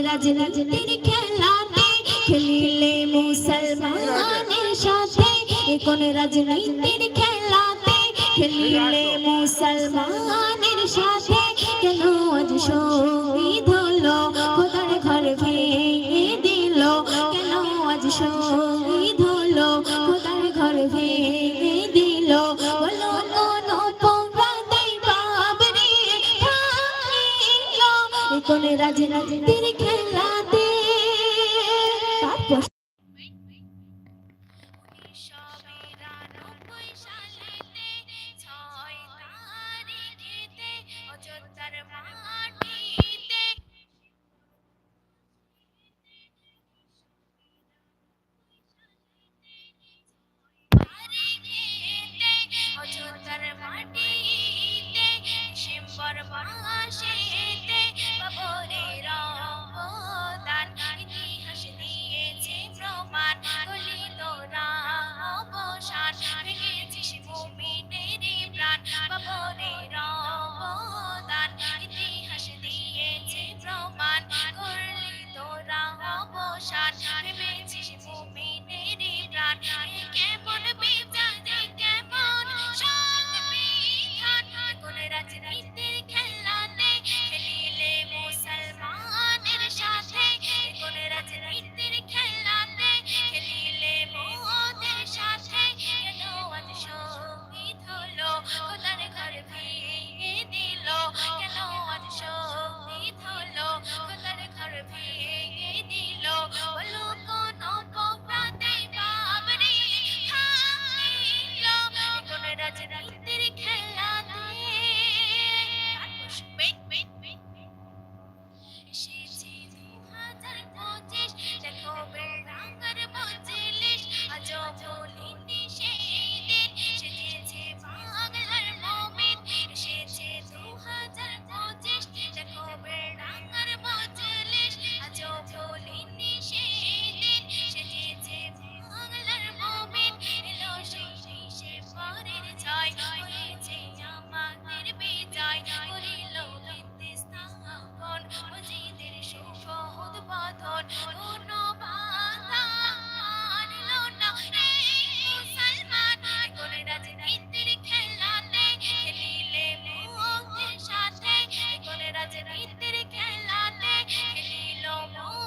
রাজনীতির খেলাতে খেলিলে মুসলমানের সাথে কোন রাজনীতির খেলাতে খেলিলে মুসলমানের সাথে কেন আজ শহীদ রাজে রাজে তিনি খেলাতে। চাঁদের খেলাতে খেলিল মন